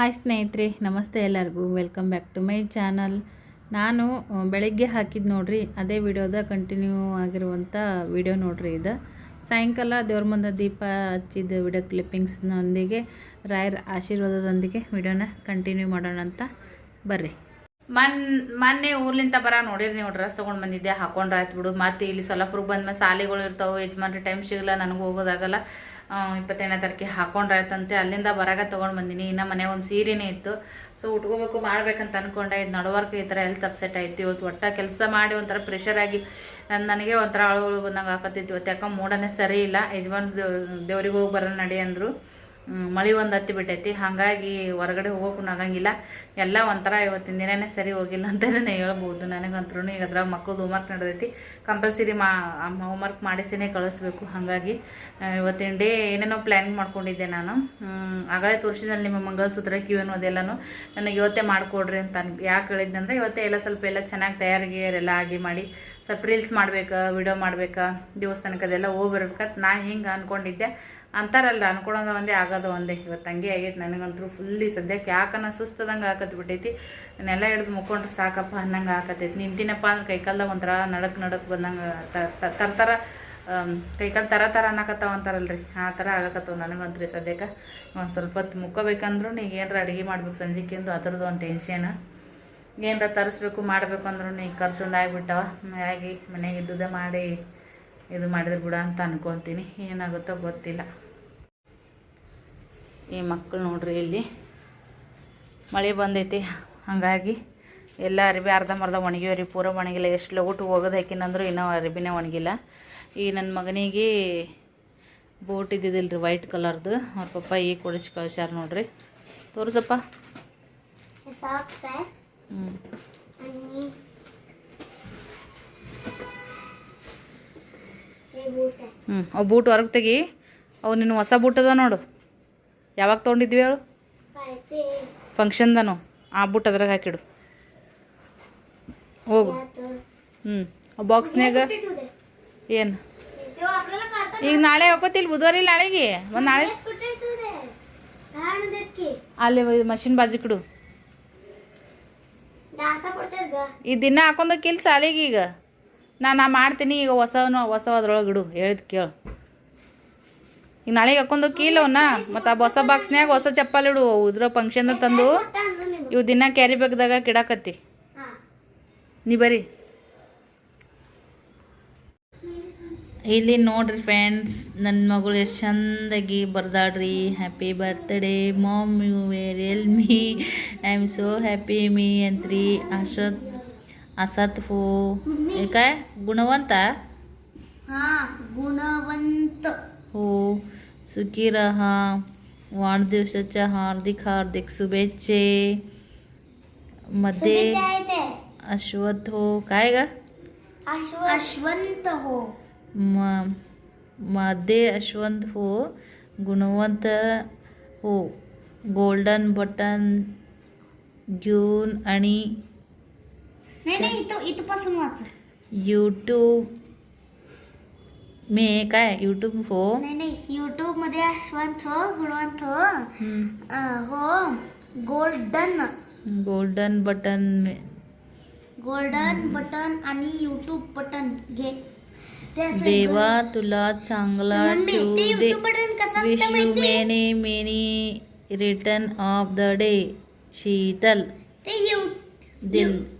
Hi ಸ್ನೇಹಿತರೆ, ನಮಸ್ತೆ ಎಲ್ಲರಿಗೂ. Welcome back to my channel ನಾನು ಬೆಳಗ್ಗೆ ಹಾಕಿದ್ದು ನೋಡ್ರಿ, ಅದೇ ವಿಡಿಯೋದ ಕಂಟಿನ್ಯೂ ಆಗಿರುವಂಥ ವಿಡಿಯೋ ನೋಡ್ರಿ ಇದು. ಸಾಯಂಕಾಲ ದೇವ್ರ ಮುಂದೆ ದೀಪ ಹಚ್ಚಿದ ವಿಡಿಯೋ ಕ್ಲಿಪ್ಪಿಂಗ್ಸ್ನೊಂದಿಗೆ ರಾಯರ ಆಶೀರ್ವಾದದೊಂದಿಗೆ ವಿಡಿಯೋನ ಕಂಟಿನ್ಯೂ ಮಾಡೋಣ ಅಂತ ಬರ್ರಿ. ಮನ್, ಮೊನ್ನೆ ಊರ್ಲಿಂದ ಬರ ನೋಡಿರಿ ನೀವು ಡ್ರೆಸ್ ತೊಗೊಂಡು ಬಂದಿದ್ದೆ ಹಾಕೊಂಡ್ರೆ ಆಯ್ತು ಬಿಡು. ಮತ್ತೆ ಇಲ್ಲಿ ಸೊಲ್ಲಾಪುರಕ್ಕೆ ಬಂದ್ಮೇಲೆ ಸಾಲಿಗಳು ಇರ್ತಾವೆ, ಯಜಮಾನ್ರಿ ಟೈಮ್ ಸಿಗಲ್ಲ ನನಗೆ ಹೋಗೋದಾಗಲ್ಲ ಆ, ಇಪ್ಪತ್ತೈದನೇ ತಾರೀಕಿಗೆ ಹಾಕೊಂಡ್ರಾಯ್ತಂತೆ. ಅಲ್ಲಿಂದ ಬರಾಗ ತೊಗೊಂಡು ಬಂದೀನಿ. ಇನ್ನು ಮನೆ ಒಂದು ಸೀರೆನೇ ಇತ್ತು. ಸೊ ಉಟ್ಕೋಬೇಕು ಮಾಡ್ಬೇಕಂತ ಅನ್ಕೊಂಡೆ. ಇದು ನಡುವರ್ಕು ಈ ಥರ ಹೆಲ್ತ್ ಅಪ್ಸೆಟ್ ಆಯ್ತು. ಇವತ್ತು ಒಟ್ಟ ಕೆಲಸ ಮಾಡಿ ಒಂಥರ ಪ್ರೆಷರ್ ಆಗಿ ನನ್- ನನಗೆ ಒಂಥರ ಅಳುಗಳು ಬಂದಂಗೆ ಹಾಕತ್ತಿತ್ತು ಇವತ್ತು ಯಾಕೆ ಮೂಡನೇ ಸರಿ ಇಲ್ಲ. ಯಜಮಾನ್ ದೇವ್ರಿಗೆ ಹೋಗಿ ಬರೋಣ ನಡಿ ಅಂದರು. ಮಳೆ ಒಂದು ಹತ್ತಿ ಬಿಟ್ಟೈತಿ. ಹಾಗಾಗಿ ಹೊರಗಡೆ ಹೋಗೋಕ್ಕೂ ಆಗಂಗಿಲ್ಲ ಎಲ್ಲ ಒಂಥರ ಇವತ್ತಿನ ದಿನನೇ ಸರಿ ಹೋಗಿಲ್ಲ ಅಂತಲೇ ಹೇಳ್ಬೋದು. ನನಗಂತೂ ಈಗ ಅದ್ರಾಗ ಮಕ್ಳದ್ದು ಹೋಮ್ವರ್ಕ್ ನಡೆದೈತಿ. ಕಂಪಲ್ಸರಿ ಮಾ ಹೋಮ್ವರ್ಕ್ ಮಾಡಿಸಿನೇ ಕಳಿಸ್ಬೇಕು. ಹಾಗಾಗಿ ಇವತ್ತಿನ ಡೇ ಏನೇನೋ ಪ್ಲ್ಯಾನಿಂಗ್ ಮಾಡ್ಕೊಂಡಿದ್ದೆ ನಾನು. ಆಗಲೇ ತೋರಿಸಿದಲ್ಲಿ ನಿಮ್ಮ ಮಂಗಳಸೂತ್ರ ಕ್ಯೂ ಅನ್ನೋದೆಲ್ಲನೂ ನನಗೆ ಇವತ್ತೇ ಮಾಡಿಕೊಡ್ರಿ ಅಂತ ಯಾಕೆ ಹೇಳಿದ್ನಂದ್ರೆ ಇವತ್ತೇ ಎಲ್ಲ ಸ್ವಲ್ಪ ಎಲ್ಲ ಚೆನ್ನಾಗಿ ತಯಾರಿಗೆ ಎಲ್ಲ ಆಗಿ ಮಾಡಿ, ಸ್ವಲ್ಪ ರೀಲ್ಸ್ ಮಾಡ್ಬೇಕಾ ವಿಡಿಯೋ ಮಾಡ್ಬೇಕಾ, ದೇವಸ್ಥಾನಕ್ಕೆ ಅದೆಲ್ಲ ಹೋಗಿ ಬರ್ಬೇಕಂತ ನಾ ಹಿಂಗೆ ಅಂದ್ಕೊಂಡಿದ್ದೆ ಅಂತಾರಲ್ಲ ಅನ್ಕೊಳೋದು ಒಂದೇ ಆಗೋದು ಒಂದೇ. ಇವತ್ತು ಹಂಗೆ ಆಗೈತೆ ನನಗಂತೂ ಫುಲ್ಲಿ ಸದ್ಯಕ್ಕೆ ಯಾಕನ ಸುಸ್ತದಂಗೆ ಹಾಕತ್ ಬಿಟ್ಟೈತಿ. ನೆಲ ಹಿಡ್ದು ಮುಕ್ಕೊಂಡ್ರೆ ಸಾಕಪ್ಪ ಅನ್ನಂಗೆ ಹಾಕತೈತಿ ನಿಂತಿನಪ್ಪ ಅಂದ್ರೆ ಕೈಕಾಲ್ದಾಗ ಒಂಥರ ನಡಕ್ ನಡಕ್ ಬಂದಂಗೆ ತರ್ತರ ಕೈಕಾಲು ಥರ ಥರ ಅನ್ನಕತ್ತಾವ ಅಂತಾರಲ್ರಿ. ಆ ಥರ ಆಗಕತ್ತವ ನನಗಂತ್ರಿ ಸದ್ಯಕ್ಕೆ. ಒಂದು ಸ್ವಲ್ಪ ಹೊತ್ತು ಮುಕ್ಕೋಬೇಕಂದ್ರೂ ಈಗ ಏನಾರ ಅಡುಗೆ ಮಾಡ್ಬೇಕು ಸಂಜೆಕಿಂದು ಅದ್ರದ್ದು ಒಂದು ಟೆನ್ಷನ್ ಏನಾರ ತರಿಸ್ಬೇಕು ಮಾಡಬೇಕು ಅಂದ್ರೂ ಈಗ ಖರ್ಚು ಒಂದು ಆಗಿಬಿಟ್ಟವ. ಹಾಗಾಗಿ ಮನೆಗೆ ಇದ್ದುದೇ ಮಾಡಿ ಇದು ಮಾಡಿದ್ರೆ ಬಿಡ ಅಂತ ಅನ್ಕೊತೀನಿ. ಏನಾಗುತ್ತೋ ಗೊತ್ತಿಲ್ಲ. ಈ ಮಕ್ಕಳು ನೋಡ್ರಿ ಇಲ್ಲಿ. ಮಳೆ ಬಂದೈತಿ. ಹಾಗಾಗಿ ಎಲ್ಲ ಅರಿಬಿ ಅರ್ಧಂಬರ್ಧ ಒಣಗಿವ್ರಿ ಪೂರ ಒಣಗಿಲ್ಲ. ಎಷ್ಟು ಲೋಟು ಹೋಗೋದು ಹಾಕಿನಂದ್ರೂ ಇನ್ನೂ ಅರಿಬಿನೇ ಒಣಗಿಲ್ಲ. ಈ ನನ್ನ ಮಗನಿಗೆ ಬೋಟ್ ಇದ್ದಿದ್ದಿಲ್ಲ ರೀ ವೈಟ್ ಕಲರ್ದು ಅವ್ರ ಪಪ್ಪ ಈ ಕೊಡಿಸಿ ಕಳ್ಸ್ಯಾರ ನೋಡ್ರಿ. ತೋರಿಸಪ್ಪ. ಹ್ಞೂ ಹ್ಞೂ ಅವು ಬೂಟ್ ಹೊರಗೆ ತೆಗಿ. ಅವು ನಿನ್ನ ಹೊಸ ಬೂಟ್ ಅದ ನೋಡು. ಯಾವಾಗ ತೊಗೊಂಡಿದ್ವಿ ಅವಳು ಫಂಕ್ಷನ್ದನು. ಆ ಬೂಟ್ ಅದ್ರಾಗ ಹಾಕಿಡು. ಹೋಗು. ಹ್ಞೂ ಆ ಬಾಕ್ಸ್ನಾಗ ಏನು? ಈಗ ನಾಳೆ ಹೋಗೋತಿಲ್ಲ ಬುಧವಾರ ಇಲ್ಲ ನಾಳೆಗೆ? ಒಂದು ನಾಳೆ? ಅಲ್ಲಿ ಮಷಿನ್ ಬಾಜಿಕಿಡು ಈ ದಿನ ಹಾಕೊಂಡೋಗಿಲ್ ಸಾಲಿಗೆ ಈಗ. ನಾನು ಮಾಡ್ತೀನಿ, ಈಗ ಹೊಸವನು ಹೊಸವದ್ರೊಳಗೆ ಇಡು, ಹೇಳಿದ್ ಕೇಳು. ಈಗ ನಾಳೆಗೆ ಹಾಕೊಂಡು ಕೀಲವನ್ನ ಮತ್ತು ಆ ಹೊಸ ಬಾಕ್ಸ್ನ್ಯಾಗ ಹೊಸ ಚಪ್ಪಲ್ ಇಡು, ಉದ್ರ ಫಂಕ್ಷನ್ ತಂದು, ಇವು ದಿನ ಕ್ಯಾರಿ ಬ್ಯಾಗ್ದಾಗ ಕಿಡಾಕತ್ತಿ. ನೀ ಬರಿ. ಇಲ್ಲಿ ನೋಡ್ರಿ ಫ್ರೆಂಡ್ಸ್ ನನ್ನ ಮಗಳು ಎಷ್ಟು ಚಂದಾಗಿ ಬರ್ದಾಡ್ರಿ happy birthday mom you were all me I am so happy me ಅಂತ್ರಿ. ಅಷ್ಟೊತ್ತು असत हो हे काय? गुणवंत? हा गुणवंत. हो. सुखी रहा. वाढदिवसाच्या हार्दिक हार्दिक शुभेच्छे. मध्ये शुभेच्छा आहे ते. अश्वथ हो. काय ग? अश्व अश्वंत हो. मध्ये अश्वंत हो. गुणवंत हो. गोल्डन बटन घेऊन आणि नाही नाही इथं इथपासून वाच. यूट्यूब मी काय? यूट्यूब हो? नाही नाही युट्यूबमध्ये अश्वंत हो गुणवंत हो. अं, हो golden golden button golden button आणि युट्यूब बटन घे. ते असं देवा तुला चांगला मम्मी, ठेवू ते दे. YouTube बटन कसं विश असतं यू माहिती? Many many return of the day Sheetal. ते यू दिल.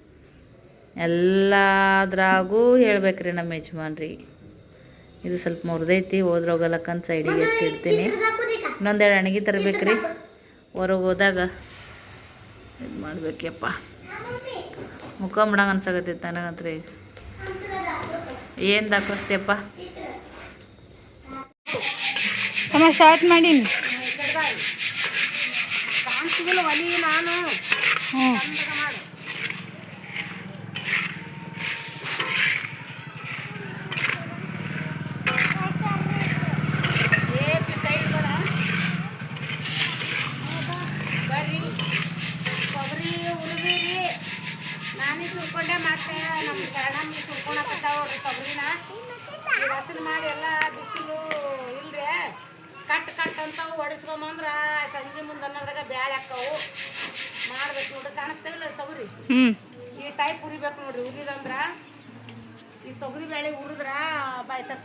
ಎಲ್ಲದ್ರಾಗೂ ಹೇಳ್ಬೇಕ್ರಿ ನಮ್ಮ ಯಜಮಾನ್ರಿ. ಇದು ಸ್ವಲ್ಪ ಮುರಿದೈತಿ ಹೋದ್ರೋಗಲ್ಲಕ್ಕಂತ ಸೈಡಿಗೆ ಎತ್ತಿಡ್ತೀನಿ ಇನ್ನೊಂದೆರಡು ಅಣಗಿ ತರಬೇಕ್ರಿ. ಹೊರಗೆ ಹೋದಾಗ ಇದು ಮಾಡ್ಬೇಕಪ್ಪ ಮುಖ ಮಾಡಂಗೆ ಅನ್ಸಕತ್ತೈತೆ ಏನು ದಾಖಲಿಸ್ತೀಯಪ್ಪ? ಸ್ಟಾರ್ಟ್ ಮಾಡೀನಿ. ನಾನು ಹ್ಞೂ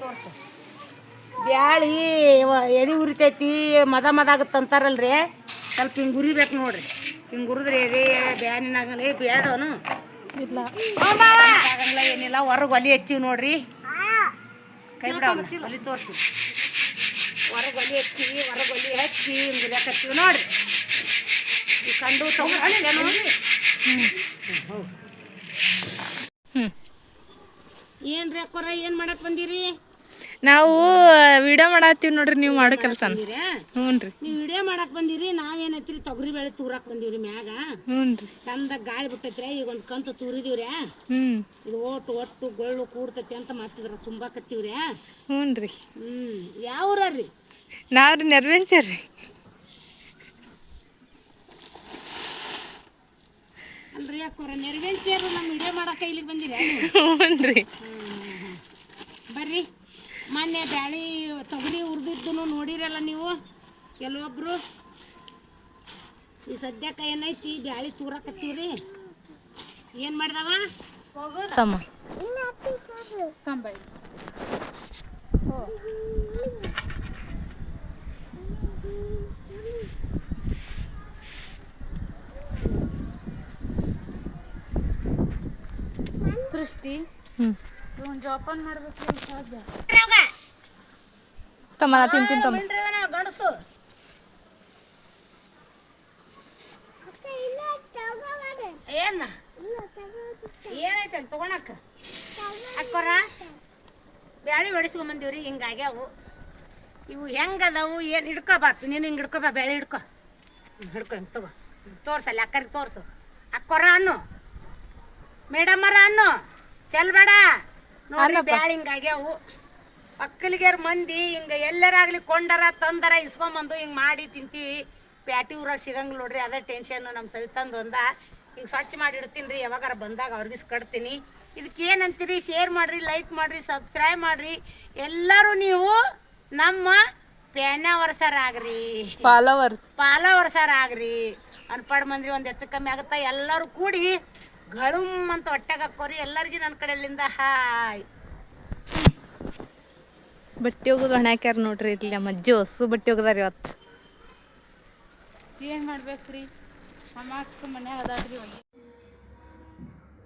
ತೋರ್ಸು. ಬ್ಯಾಳಿ ಎಡಿ ಎದೆ ಉರಿತೈತಿ ಮದ ಮದ ಆಗತ್ತಂತಾರಲ್ರಿ ಸ್ವಲ್ಪ ಹಿಂಗೆ ಉರಿಬೇಕು ನೋಡ್ರಿ. ಹಿಂಗೆ ಉರಿದ್ರಿ ಎದೆ ಬ್ಯಾನಿನಾಗಲಿ ಬೇಡವನು ಇಲ್ಲ. ಆಗಂಗಿಲ್ಲ ಏನಿಲ್ಲ ಹೊರಗೆ ಒಲಿ ಹಚ್ಚಿವಿ ನೋಡ್ರಿ. ಕೈ ಬಿಡ ಒಲಿ ತೋರ್ಸಿ. ಹೊರಗೆ ಒಲಿ ಹಚ್ಚಿವಿ ಹೊರಗೆ ಒಲಿ ಹಚ್ಚಿ ಹಿಂಗೆ ಹಚ್ಚಿವಿ ನೋಡ್ರಿ. ಈ ಕಂಡು ತಗೊಂಡು ನೋಡ್ರಿ ಏನ್ರಿ ಅಕ್ಕೋರ ಏನ್ ಮಾಡಕ್ ಬಂದಿರಿ? ನಾವು ವಿಡಿಯೋ ಮಾಡತ್ತೀವಿ ನೋಡ್ರಿ ನೀವು ಮಾಡೋ ಕೆಲಸ. ಬಂದಿರಾ? ಹ್ಞೂ ರೀ ನೀವು ವಿಡಿಯೋ ಮಾಡಕ್ ಬಂದಿರಿ ನಾವೇನೈತ್ರಿ ತೊಗರಿ ಬೇಳೆ ತೂರಾಕ್ ಬಂದಿವ್ರಿ ಮ್ಯಾಗ. ಹ್ಞೂ ರೀ ಚಂದ ಗಾಳಿ ಬಿಟ್ಟೈತ್ರಿ ಈಗ ಒಂದು ಕಂತು ತೂರಿದೀವ್ರಿ. ಹ್ಞೂ ಇದು ಒಟ್ಟು ಒಟ್ಟು ಗೊಳ್ಳು ಕೂಡ್ತೈತಿ ಅಂತ ಮಾಡ್ತಿದ್ರ ತುಂಬಾಕತ್ತೀವ್ರಿ. ಹ್ಞೂ ರೀ ಹ್ಮ್. ಯಾವ ರೀ ನಾವು ರೀ ನೆರ್ವೆಂಚರ್ ರೀ ಅಲ್ರಿ ಅಕ್ಕೋರ ನೆರವೇರ್ಸಿಯರು ನಮ್ಮ ವಿಡಿಯೋ ಮಾಡಕ್ಕ ಇಲ್ಲಿಗೆ ಬಂದಿರಿ? ಹ್ಞೂ ಬರ್ರಿ. ಮೊನ್ನೆ ಬ್ಯಾಳಿ ತೊಗರಿ ಹುರಿದಿದ್ದು ನೋಡಿರಲ್ಲ ನೀವು? ಕೆಲವೊಬ್ರು ಈ ಸದ್ಯಕ್ಕೆ ಏನೈತಿ? ಬ್ಯಾಳಿ ತೂರಕತ್ತೀವ್ರಿ? ಏನು ಮಾಡ್ದವ? ತಮ್ಮ. ಸೃಷ್ಟಿ. ಇವನ್ ಜೋಪಾನ ಮಾಡ್ಬೇಕು ಸಾಧ್ಯ. ತಮ್ಮ ನಾ ತಿಂತೀನಿ ತಮ್ಮ. ಗಣಸು ಏನ ತಗೊಳಕ ಅಕ್ಕೋರ ಬ್ಯಾಳಿ ಹೊಡಿಸ್ಕೊಂಬಂದಿವ್ರಿ ಹಿಂಗಾಗ್ಯಾವು ಇವು ಹೆಂಗದಾವು ಏನು ಹಿಡ್ಕೋಬಾರ್ದು. ನೀನು ಹಿಂಗೆ ಹಿಡ್ಕೋಬಾ ಬ್ಯಾಳಿ ಹಿಡ್ಕೊ. ಹಿಡ್ಕೊ ಹಿಂಗೆ ತಗೋ. ತೋರ್ಸಲ್ಲ ಅಕ್ಕರಿಗೆ ತೋರ್ಸು. ಅಕ್ಕೋರ ಅನ್ನು. ಮೇಡಮ್ಮರ ಅನ್ನು. ಚಲ್ಬೇಡ ನೋಡಿ ಬ್ಯಾಳಿ ಹಿಂಗಾಗ್ಯಾವು ಒಕ್ಕಲಿಗೆರ್ ಮಂದಿ ಹಿಂಗ ಎಲ್ಲರಾಗ್ಲಿ ಕೊಂಡರ ತಂದರ ಇಸ್ಕೊಂಬಂದು ಹಿಂಗ್ ಮಾಡಿ ತಿಂತೀವಿ. ಪ್ಯಾಟಿ ಊರಾಗ ಸಿಗಂಗಿಲ್ಲ ನೋಡ್ರಿ ಅದೇ ಟೆನ್ಷನ್ ನಮ್ಮ ಸವಿತಂದು ಒಂದ. ಹಿಂಗೆ ಸ್ವಚ್ಛ ಮಾಡಿ ಇಡ್ತೀನಿ ರೀ ಯಾವಾಗಾರ ಬಂದಾಗ ಅವ್ರಿಗೆ ಕಟ್ತೀನಿ. ಇದಕ್ಕೆ ಏನಂತೀರಿ ಶೇರ್ ಮಾಡ್ರಿ ಲೈಕ್ ಮಾಡ್ರಿ ಸಬ್ಸ್ಕ್ರೈಬ್ ಮಾಡ್ರಿ. ಎಲ್ಲರೂ ನೀವು ನಮ್ಮ ಆಗ್ರಿ ಫಾಲೋವರ್ಸ್ ಪಾಲವರ್ಸರಾಗ್ರಿ. ಅನ್ಪಾಡ್ ಮಂದ್ರಿ ಒಂದು ಹೆಚ್ಚು ಕಮ್ಮಿ ಆಗುತ್ತಾ ಎಲ್ಲರೂ ಕೂಡಿ ಗಳುಮ್ ಅಂತ ಹೊಟ್ಟೆಗೆ ಹಾಕೋರಿ ಎಲ್ಲರಿಗೂ ನನ್ನ ಕಡೆಯಿಂದ ಹಾಯ್. ಬಟ್ಟೆ ಹೋಗೋದು ಹಣ ಹಾಕ್ಯಾರ ನೋಡ್ರಿ ಇಲ್ಲಿ ನಮ್ಮ ಅಜ್ಜಿ ಹೊಸು ಬಟ್ಟೆ ಹೋಗದಾರ ಇವತ್ತು ಏನು ಮಾಡ್ಬೇಕ್ರಿ? ಅಮ್ಮ ಮನ್ಯಾಗ ಅದಾದ್ರಿ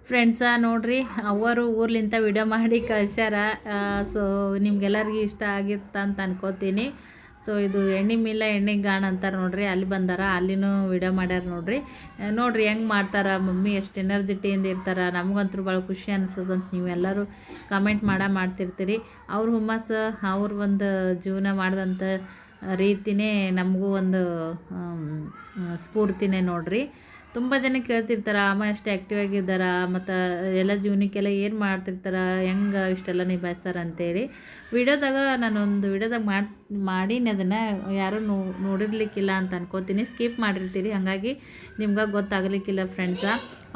ಫ್ರೆಂಡ್ಸ ನೋಡ್ರಿ ಅವರು ಊರ್ಲಿಂತ ವಿಡಿಯೋ ಮಾಡಿ ಕಳ್ಸ್ಯಾರ. ಸೊ ನಿಮ್ಗೆಲ್ಲರಿಗೂ ಇಷ್ಟ ಆಗಿತ್ತಂತ ಅನ್ಕೋತೀನಿ. ಸೊ ಇದು ಎಣ್ಣೆ ಮಿಲ್ಲ ಎಣ್ಣೆ ಗಾಣ ಅಂತಾರೆ ನೋಡ್ರಿ, ಅಲ್ಲಿ ಬಂದಾರ, ಅಲ್ಲಿನೂ ವಿಡಿಯೋ ಮಾಡ್ಯಾರ ನೋಡ್ರಿ. ನೋಡ್ರಿ ಹೆಂಗೆ ಮಾಡ್ತಾರ, ಮಮ್ಮಿ ಎಷ್ಟು ಎನರ್ಜಿಟಿಯಿಂದ ಇರ್ತಾರ, ನಮಗಂತೂ ಭಾಳ ಖುಷಿ ಅನ್ಸದಂತ ನೀವೆಲ್ಲರೂ ಕಮೆಂಟ್ ಮಾಡ, ಮಾಡ್ತಿರ್ತೀರಿ. ಅವ್ರ ಹುಮ್ಮಸ್, ಅವ್ರ ಒಂದು ಜೀವನ ಮಾಡಿದಂಥ ರೀತಿನೇ ನಮಗೂ ಒಂದು ಸ್ಫೂರ್ತಿನೇ ನೋಡ್ರಿ. ತುಂಬ ಜನ ಕೇಳ್ತಿರ್ತಾರೆ, ಅಮ್ಮ ಎಷ್ಟು ಆ್ಯಕ್ಟಿವ್ ಆಗಿದ್ದಾರ? ಮತ್ತು ಎಲ್ಲ ಜೀವನಕ್ಕೆಲ್ಲ ಏನು ಮಾಡ್ತಿರ್ತಾರೆ? ಹೆಂಗೆ ಇಷ್ಟೆಲ್ಲ ನಿಭಾಯಿಸ್ತಾರ? ಅಂತೇಳಿ ವಿಡಿಯೋದಾಗ ನಾನೊಂದು ವಿಡಿಯೋದಾಗ ಮಾಡಿ, ಮಾಡೀನಿ ಅದನ್ನು. ಯಾರೂ ನೋ, ನೋಡಿರ್ಲಿಕ್ಕಿಲ್ಲ ಅಂತ ಅನ್ಕೋತೀನಿ. ಸ್ಕಿಪ್ ಮಾಡಿರ್ತೀರಿ. ಹಾಗಾಗಿ ನಿಮ್ಗೆ ಗೊತ್ತಾಗಲಿಕ್ಕಿಲ್ಲ ಫ್ರೆಂಡ್ಸ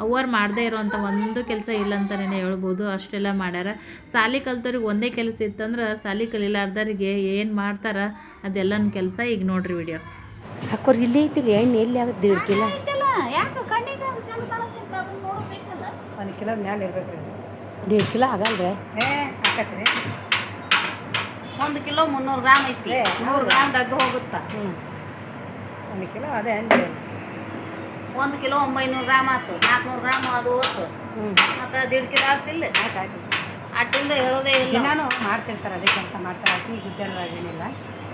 ಅವ್ರು ಮಾಡದೇ ಇರೋವಂಥ ಒಂದು ಕೆಲಸ ಇಲ್ಲ ಅಂತಲೇ ಹೇಳ್ಬೋದು. ಅಷ್ಟೆಲ್ಲ ಮಾಡ್ಯಾರ. ಸಾಲಿ ಕಲ್ತವ್ರಿಗೆ ಒಂದೇ ಕೆಲಸ ಇತ್ತಂದ್ರೆ ಸಾಲಿ ಕಲೀಲಾರ್ದವ್ರಿಗೆ ಏನು ಮಾಡ್ತಾರ? ಅದೆಲ್ಲನ ಕೆಲಸ ಈಗ ನೋಡಿರಿ ವಿಡಿಯೋ. ಹಾಕೋರಿ ಇಲ್ಲಿ ಐತಿಲ್ಲ, ಎಣ್ಣೆ ಎಲ್ಲಿ ಆಗುತ್ತೆ ಒಂದು ಕಿಲೋ ಮ್ಯಾಲೆ ಇರ್ಬೇಕು ರೀ. ದಿಡ್ ಕಿಲೋ ಆಗಲ್ರಿ? ಏ ಆಕತ್ರಿ ಒಂದು ಕಿಲೋ ಮುನ್ನೂರು ಗ್ರಾಮ್ ಐತಿ. ನೂರು ಗ್ರಾಮ್ ಡಗ್ ಹೋಗುತ್ತಾ? ಒಂದು ಕಿಲೋ ಅದೇ ಅಂದೆ ಒಂದು ಕಿಲೋ ಒಂಬೈನೂರು ಗ್ರಾಮ್ ಆತು. ನಾಲ್ಕುನೂರು ಗ್ರಾಮ್ ಅದು ಹೋತು. ಮತ್ತು ದೇಡ್ ಕಿಲೋ ಆಗ್ತಿಲ್ಲ. ಆಯ್ತು ಆಯ್ತು. ಅಟ್ಟಿಂದ ಹೇಳೋದೇ ಇಲ್ಲ. ಮಾಡ್ತಿರ್ತಾರೆ ಅದೇ ಕೆಲಸ ಮಾಡ್ತಾರೆ. ಅಕ್ಕಿ ಗುಡ್ಡಲ್ವಾಗೇನಿಲ್ಲ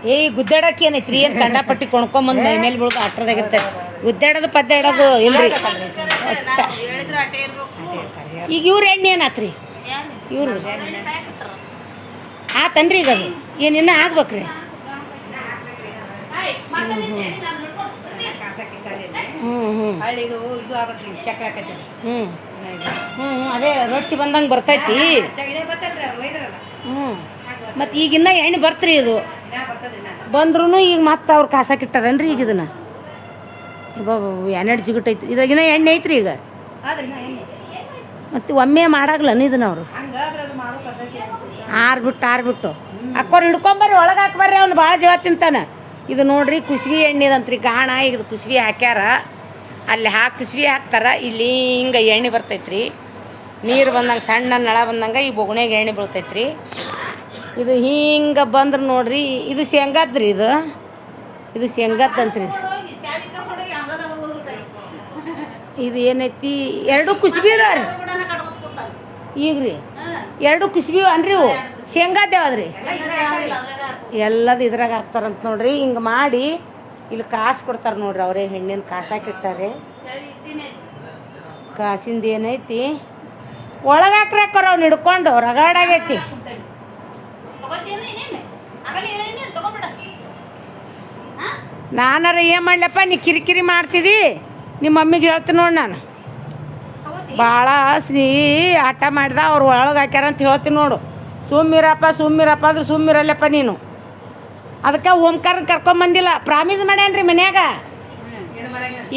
ಏ ಗುದ್ದಾಡಕ್ಕೆ ಏನೈತ್ರಿ? ಏನ್ ಕಂಡಪಟ್ಟಿ ಕೊಂಡ್ಕೊಂಬಂದ್ ಮೈ ಮೇಲೆ ಬೀಳೋದು ಅಟ್ರದಾಗ ಇರ್ತೈತಿ ಗುದ್ದಾಡೋದು ಪದ್ದಾಡೋದು ಇಲ್ರಿ. ಈಗ ಇವ್ರ ಎಣ್ಣೆ ಏನಾತ್ರಿ? ಇವ್ರು. ಆತನ್ರಿ ಈಗ ಅದು? ಏನ್ ಇನ್ನ ಆಗ್ಬೇಕ್ರಿ? ಹ್ಞೂ ಹ್ಞೂ ಹ್ಞೂ ಹ್ಞೂ ಅದೇ ರೊಟ್ಟಿ ಬಂದಂಗೆ ಬರ್ತೈತಿ. ಹ್ಞೂ ಮತ್ತು ಈಗಿನ್ನ ಎಣ್ಣೆ ಬರ್ತ್ರಿ ಇದು. ಬಂದ್ರೂ ಈಗ ಮತ್ತೆ ಅವ್ರು ಕಾಸಾಕಿಟ್ಟಾರೇನ್ರಿ ಈಗ ಇದನ್ನ? ಎನರ್ಜಿ ಜಿಗುಟೈತಿ ಇದ್ರಾಗಿನ ಎಣ್ಣೆ ಐತ್ರಿ ಈಗ. ಮತ್ತೆ ಒಮ್ಮೆ ಮಾಡಾಗ್ಲನ ಇದನ್ನ ಅವರು? ಮಾಡೋ ಬಿಟ್ಟು. ಆರ್ಬಿಟ್ಟು ಆರ್ಬಿಟ್ಟು ಅಕ್ಕೋರು ಹಿಡ್ಕೊಂಬರ್ರಿ, ಒಳಗೆ ಹಾಕ್ಬರ್ರಿ, ಅವ್ನು ಭಾಳ ಜೀವ ತಿಂತಾನೆ. ಇದು ನೋಡ್ರಿ ಕುಸ್ಬಿ ಎಣ್ಣೆದಂತ್ರಿ ಗಾಣ ಈಗ ಕುಸ್ಬಿ ಹಾಕ್ಯಾರ. ಅಲ್ಲಿ ಹಾಕಿ ಕುಸ್ಬಿ ಹಾಕ್ತಾರ. ಇಲ್ಲಿ ಹಿಂಗೆ ಎಣ್ಣೆ ಬರ್ತೈತ್ರಿ. ನೀರು ಬಂದಂಗೆ ಸಣ್ಣ ನಳ ಬಂದಂಗೆ ಈ ಬೊಗಣೆಗೆ ಎಣ್ಣೆ ಬೀಳ್ತೈತ್ರಿ. ಇದು ಹಿಂಗೆ ಬಂದ್ರೆ ನೋಡ್ರಿ, ಇದು ಶೇಂಗಾದ್ರಿ ಇದು. ಇದು ಶೇಂಗಾದಂತ್ರಿ ಇದು. ಏನೈತಿ, ಎರಡು ಕುಸ್ಬಿ ಅದಾವ್ರಿ. ಈಗ ರೀ ಎರಡು ಕುಸ್ಬಿ ಅನ್ರಿ ಇವು. ಶೇಂಗಾದೇವದ್ರಿ ಎಲ್ಲದು ಇದ್ರಾಗ ಹಾಕ್ತಾರಂತ ನೋಡ್ರಿ. ಹಿಂಗೆ ಮಾಡಿ ಇಲ್ಲಿ ಕಾಸು ಕೊಡ್ತಾರೆ ನೋಡ್ರಿ ಅವರೇ, ಹೆಣ್ಣಿನ ಕಾಸು ಹಾಕಿಟ್ಟಾರೆ. ಕಾಸಿಂದ ಏನೈತಿ, ಒಳಗೆ ಹಾಕ್ರಾಕರ ಅವ್ನು ಹಿಡ್ಕೊಂಡು ರಗಡಾಗೈತಿ ನಾನಾರ ಏನು ಮಾಡ್ಲಪ್ಪ? ನೀ ಕಿರಿಕಿರಿ ಮಾಡ್ತಿದ್ದಿ ನಿಮ್ಮ ಮಮ್ಮಿಗೆ ಹೇಳ್ತೀನಿ ನೋಡಿ ನಾನು. ಭಾಳ ಸ್ನೇಹಿ ಆಟ ಮಾಡಿದ ಅವ್ರು ಒಳಗೆ ಹಾಕ್ಯಾರ ಅಂತ ಹೇಳ್ತೀನಿ ನೋಡು. ಸುಮ್ಮಿರಪ್ಪ ಸುಮ್ಮಿರಪ್ಪ ಅಂದ್ರೆ ಸುಮ್ಮಿರಲ್ಲಪ್ಪ ನೀನು. ಅದಕ್ಕೆ ಓಂಕಾರ ಕರ್ಕೊಂಬಂದಿಲ್ಲ ಪ್ರಾಮಿಸ್ ಮಾಡ್ಯಾನ್ರಿ ಮನ್ಯಾಗ.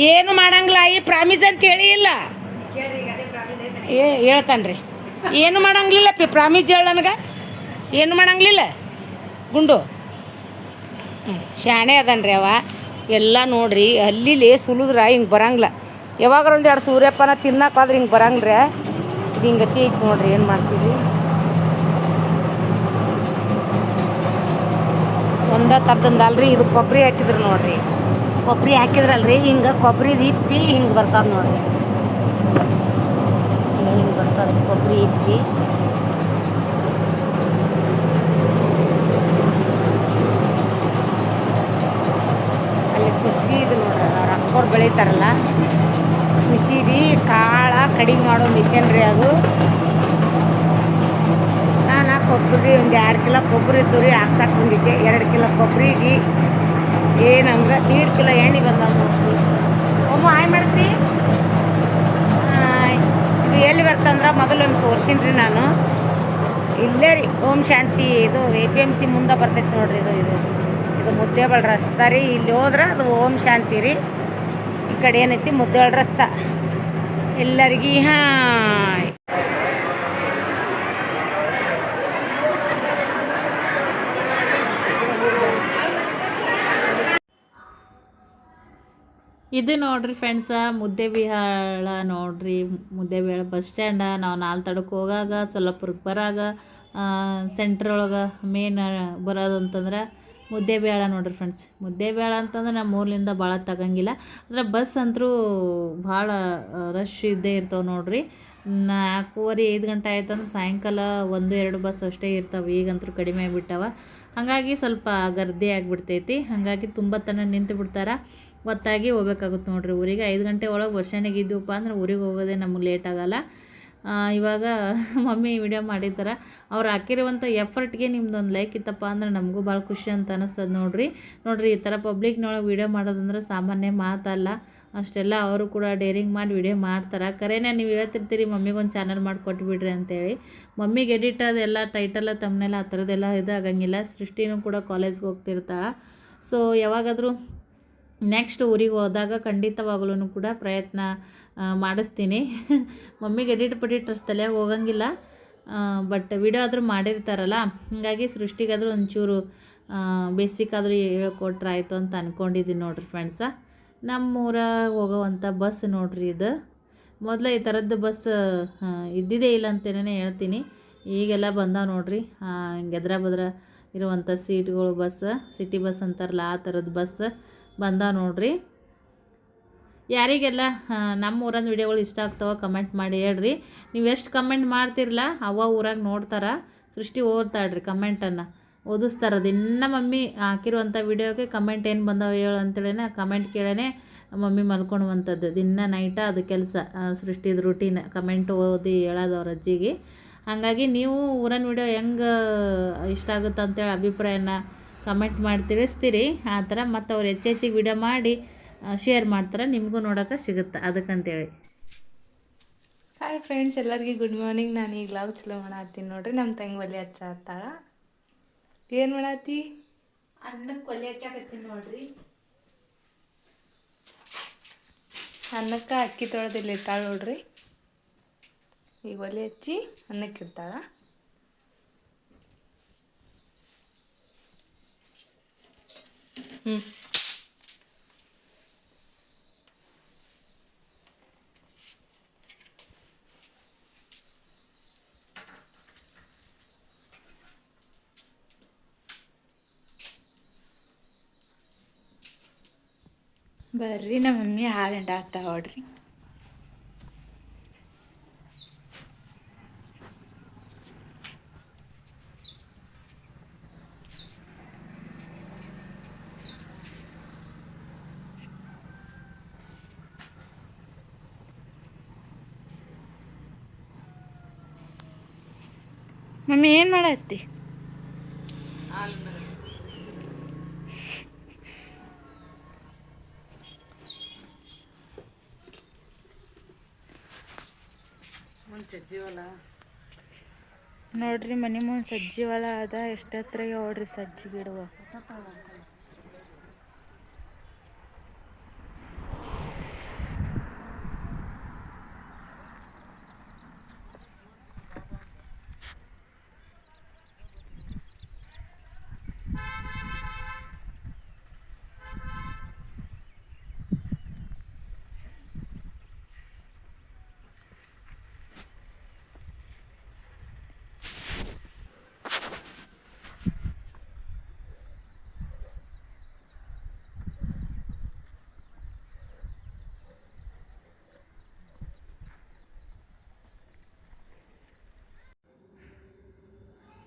ಏನು ಮಾಡಂಗಿಲ್ಲ. ಈ ಪ್ರಾಮಿಸ್ ಅಂತ ಹೇಳಿ ಇಲ್ಲ. ಏ ಹೇಳ್ತಾನ್ರಿ. ಏನು ಮಾಡಂಗಿಲ್ಲ ಪಿ ಪ್ರಾಮಿಸ್ ಹೇಳ ನನಗೆ. ಏನು ಮಾಡಂಗಿಲ್ಲ ಗುಂಡು. ಹ್ಞೂ ಶಾಣೆ ಅದನ್ರಿ ಅವ. ಎಲ್ಲ ನೋಡ್ರಿ ಅಲ್ಲಿ ಸುಲಿದ್ರ ಹಿಂಗೆ ಬರಂಗಿಲ್ಲ ಯಾವಾಗಾರ ಒಂದು ಎರಡು ಸೂರ್ಯಪ್ಪನ ತಿನ್ನಕ್ಕಾದ್ರೆ ಹಿಂಗೆ ಬರಂಗ್ರೆ. ಇದು ಹಿಂಗೆ ಗತಿ ಐತಿ ನೋಡ್ರಿ, ಏನು ಮಾಡ್ತೀವಿ ಒಂದ ತರ್ದಂದಲ್ರಿ ಇದು ಕೊಬ್ಬರಿ ಹಾಕಿದ್ರು ನೋಡ್ರಿ. ಕೊಬ್ಬರಿ ಹಾಕಿದ್ರಲ್ರಿ, ಹಿಂಗೆ ಕೊಬ್ಬರಿ ಇಪ್ಪಿ ಹಿಂಗೆ ಬರ್ತದೆ ನೋಡ್ರಿ. ಹಿಂಗೆ ಬರ್ತದೆ ಕೊಬ್ಬರಿ ಇಪ್ಪಿ ಅಲ್ಲಿ ಕುಸ್ಬಿ ಇದು ನೋಡ್ರಿ ಅವ್ರ ಬೆಳಿತಾರಲ್ಲ? ಕುಸಿದಿ ಕಾಳ, ಕಡಿಗೆ ಮಾಡೋ ಮಿಷನ್ ರೀ ಅದು. ನಾನು ಕೊಬ್ಬರಿ ಒಂದು ಎರಡು ಕಿಲೋ ಕೊಬ್ಬರಿ ತುರಿ ಹಾಕ್ಸಕ್ಕೆ ಬಂದಿದ್ದೆ. ಎರಡು ಕಿಲೋ ಕೊಬ್ಬರಿಗೆ ಏನಂದ್ರೆ ದೀಡ್ ಕಿಲೋ ಎಣ್ಣೆ ಬಂದ ನೋಡ್ತೀವಿ ಒಮ್ಮೆ ಆಯ್ ಮಾಡಿಸ್ರಿ. ಇದು ಎಲ್ಲಿ ಬರ್ತಂದ್ರೆ ಮೊದಲು ಒಂದು ತೋರ್ಸೀನಿ ರೀ ನಾನು. ಇಲ್ಲೇ ರೀ, ಓಂ ಶಾಂತಿ, ಇದು ಎ ಪಿ ಎಂ ಸಿ ಮುಂದೆ ಬರ್ತೈತೆ ನೋಡ್ರಿ ಇದು ಇದು. ಇದು ಮುದ್ದೇಬಳ ರಸ್ತೆ ರೀ, ಇಲ್ಲಿ ಹೋದ್ರೆ ಅದು ಓಂ ಶಾಂತಿ ರೀ. ಕಡೆ ಏನೈತಿ? ಮುದ್ದೋಳ ರಸ್ತೆ ಎಲ್ಲರಿಗೆ ಹಾಯ್. ಇದು ನೋಡ್ರಿ ಫ್ರೆಂಡ್ಸ ಮುದ್ದೆಬಿಹಾಳ ನೋಡ್ರಿ. ಮುದ್ದೆಬಿಹಾಳ ಬಸ್ ಸ್ಟ್ಯಾಂಡ ನಾವು ನಾಲ್ ತಡಕ್ಕೆ ಹೋಗಾಗ ಸೊಲ್ಲಾಪುರಕ್ಕೆ ಬರಾಗ ಸೆಂಟ್ರ್ ಒಳಗೆ ಮೇನ್ ಬರೋದು ಅಂತಂದ್ರೆ ಮುದ್ದೆಬೇಳ ನೋಡ್ರಿ ಫ್ರೆಂಡ್ಸ್ ಮುದ್ದೆ ಬೇಳ ಅಂತಂದ್ರೆ ನಮ್ಮ ಊರ್ಲಿಂದ ಭಾಳ ತಗಂಗಿಲ್ಲ. ಅಂದ್ರೆ ಬಸ್ ಅಂತರೂ ಭಾಳ ರಶ್ ಇದ್ದೇ ಇರ್ತಾವೆ ನೋಡ್ರಿ. ನಾಲ್ಕೂವರೆ, ಐದು ಗಂಟೆ ಆಯ್ತಂದ್ರೆ ಸಾಯಂಕಾಲ ಒಂದು, ಎರಡು ಬಸ್ ಅಷ್ಟೇ ಇರ್ತಾವೆ. ಈಗಂತೂ ಕಡಿಮೆ ಆಗಿಬಿಟ್ಟವ. ಹಾಗಾಗಿ ಸ್ವಲ್ಪ ಗರ್ದಿ ಆಗಿಬಿಡ್ತೈತಿ. ಹಾಗಾಗಿ ತುಂಬ ತನ ನಿಂತು ಬಿಡ್ತಾರೆ. ಒತ್ತಾಗಿ ಹೋಗ್ಬೇಕಾಗುತ್ತೆ ನೋಡ್ರಿ ಊರಿಗೆ. ಐದು ಗಂಟೆ ಒಳಗೆ ಸ್ಟ್ಯಾಂಡಿಗೆ ಇದ್ದೀವಪ್ಪ ಅಂದ್ರೆ ಊರಿಗೆ ಹೋಗೋದೇ ನಮಗೆ ಲೇಟ್ ಆಗಲ್ಲ. ಇವಾಗ ಮಮ್ಮಿ ವಿಡಿಯೋ ಮಾಡಿದ್ದಾರೆ ಅವ್ರು ಹಾಕಿರುವಂಥ ಎಫರ್ಟ್ಗೆ ನಿಮ್ದೊಂದು ಲೈಕ್ ಇತ್ತಪ್ಪ ಅಂದ್ರೆ ನಮಗೂ ಭಾಳ ಖುಷಿ ಅಂತ ಅನಿಸ್ತದೆ ನೋಡ್ರಿ. ನೋಡಿರಿ ಈ ಥರ ಪಬ್ಲಿಕ್ನೊಳಗೆ ವಿಡಿಯೋ ಮಾಡೋದಂದ್ರೆ ಸಾಮಾನ್ಯ ಮಾತಲ್ಲ. ಅಷ್ಟೆಲ್ಲ ಅವರು ಕೂಡ ಡೇರಿಂಗ್ ಮಾಡಿ ವಿಡಿಯೋ ಮಾಡ್ತಾರೆ. ಕರೆನೇ ನೀವು ಹೇಳ್ತಿರ್ತೀರಿ, ಮಮ್ಮಿಗೊಂದು ಚಾನಲ್ ಮಾಡಿಕೊಟ್ಬಿಡ್ರಿ ಅಂತೇಳಿ. ಮಮ್ಮಿಗೆ ಎಡಿಟ್ ಅದೆಲ್ಲ ಟೈಟಲ್ಲ ತಮ್ಮನೆಲ್ಲ ಆ ಥರದ್ದೆಲ್ಲ ಇದಾಗಂಗಿಲ್ಲ. ಸೃಷ್ಟಿನೂ ಕೂಡ ಕಾಲೇಜ್ಗೆ ಹೋಗ್ತಿರ್ತಾಳೆ. ಸೊ ಯಾವಾಗಾದರೂ ನೆಕ್ಸ್ಟ್ ಊರಿಗೆ ಹೋದಾಗ ಖಂಡಿತವಾಗ್ಲೂ ಕೂಡ ಪ್ರಯತ್ನ ಮಾಡಿಸ್ತೀನಿ. ಮಮ್ಮಿಗೆ ಎಡಿಟ್ ಪಡಿಟ್ ತಲೆಯಾಗ ಹೋಗಂಗಿಲ್ಲ. ಬಟ್ ವಿಡಿಯೋ ಆದರೂ ಮಾಡಿರ್ತಾರಲ್ಲ, ಹಾಗಾಗಿ ಸೃಷ್ಟಿಗಾದರೂ ಒಂಚೂರು ಬೇಸಿಕ್ ಆದರೂ ಹೇಳ್ಕೊಟ್ರೆ ಆಯಿತು ಅಂತ ಅಂದ್ಕೊಂಡಿದ್ದೀನಿ ನೋಡ್ರಿ ಫ್ರೆಂಡ್ಸ ನಮ್ಮೂರ ಹೋಗೋವಂಥ ಬಸ್ ನೋಡ್ರಿ ಇದು. ಮೊದಲು ಈ ಥರದ್ದು ಬಸ್ ಇದ್ದಿದ್ದೇ ಇಲ್ಲ ಅಂತೇನೇ ಹೇಳ್ತೀನಿ. ಈಗೆಲ್ಲ ಬಂದಾವ ನೋಡ್ರಿ ಎದ್ರ ಬದ್ರ ಇರುವಂಥ ಸೀಟ್ಗಳು ಬಸ್ ಸಿಟಿ ಬಸ್ ಅಂತಾರಲ್ಲ ಆ ಥರದ್ದು ಬಸ್ ಬಂದಾವ ನೋಡ್ರಿ. ಯಾರಿಗೆಲ್ಲ ನಮ್ಮ ಊರನ್ನ ವಿಡಿಯೋಗಳು ಇಷ್ಟ ಆಗ್ತಾವ ಕಮೆಂಟ್ ಮಾಡಿ ಹೇಳ್ರಿ. ನೀವು ಎಷ್ಟು ಕಮೆಂಟ್ ಮಾಡ್ತಿರಲ್ಲ ಅವ ಊರಾಗ ನೋಡ್ತಾರ, ಸೃಷ್ಟಿ ಓದ್ತಾಳ್ರಿ ಕಮೆಂಟನ್ನು. ಓದಿಸ್ತಾರ. ದಿನ ಮಮ್ಮಿ ಹಾಕಿರುವಂಥ ವಿಡಿಯೋಗೆ ಕಮೆಂಟ್ ಏನು ಬಂದವ ಹೇಳು ಅಂತೇಳಿನ ಕಮೆಂಟ್ ಕೇಳೇ ಮಮ್ಮಿ ಮಲ್ಕೊಳುವಂಥದ್ದು ದಿನ ನೈಟ ಅದು ಕೆಲಸ ಸೃಷ್ಟಿದ ರೂಟೀನ್ ಕಮೆಂಟ್ ಓದಿ ಹೇಳೋದು ಅವ್ರ ಅಜ್ಜಿಗೆ. ಹಾಗಾಗಿ ನೀವು ಊರನ್ ವಿಡಿಯೋ ಹೆಂಗೆ ಇಷ್ಟ ಆಗುತ್ತೆ ಅಂತೇಳಿ ಅಭಿಪ್ರಾಯನ ಕಮೆಂಟ್ ಮಾಡಿ ತಿಳಿಸ್ತೀರಿ. ಆ ಥರ ಮತ್ತು ಅವ್ರು ಹೆಚ್ಚು ಹೆಚ್ಚಿಗೆ ವಿಡಿಯೋ ಮಾಡಿ ಶೇರ್ ಮಾಡ್ತಾರೆ. ನಿಮಗೂ ನೋಡೋಕೆ ಸಿಗುತ್ತೆ ಅದಕ್ಕಂತೇಳಿ. ಹಾಯ್ ಫ್ರೆಂಡ್ಸ್ ಎಲ್ಲರಿಗೂ ಗುಡ್ ಮಾರ್ನಿಂಗ್ ನಾನು ಈಗ ಲಾಗ್ ಚಲೋ ಮಾಡತ್ತೀನಿ ನೋಡ್ರಿ. ನಮ್ಮ ತಂಗಿ ಒಲೆ ಹಚ್ಚ ಹತ್ತಾಳ. ಏನು ಮಾಡತ್ತಿ ಅನ್ನಕ್ಕೆ ಒಲೆ ಹಚ್ಚಾಕತ್ತೀನಿ ನೋಡ್ರಿ. ಅನ್ನಕ್ಕೆ ಅಕ್ಕಿ ತೊಳೆದಿಲ್ಲ ಇಟ್ಟಾಳ ನೋಡ್ರಿ. ಈಗ ಒಲೆ ಹಚ್ಚಿ ಅನ್ನಕ್ಕೆ ಇಡ್ತಾಳ. ಹ್ಞೂ ಬರ್ರಿ ನಮ್ಮ ಮಮ್ಮಿ ಹಾಲು ಎಂಡ ಹಾಕ್ತಾ ನೋಡ್ರಿ ಮಮ್ಮಿ ಏನು ಮಾಡತ್ತಿ ನೋಡ್ರಿ ಮನೆ ಮುಂದೆ ಸಜ್ಜಿ ಒಳ ಅದ ಎಷ್ಟು ಹತ್ರ ನೋಡ್ರಿ ಸಜ್ಜಿ ಗಿಡವ.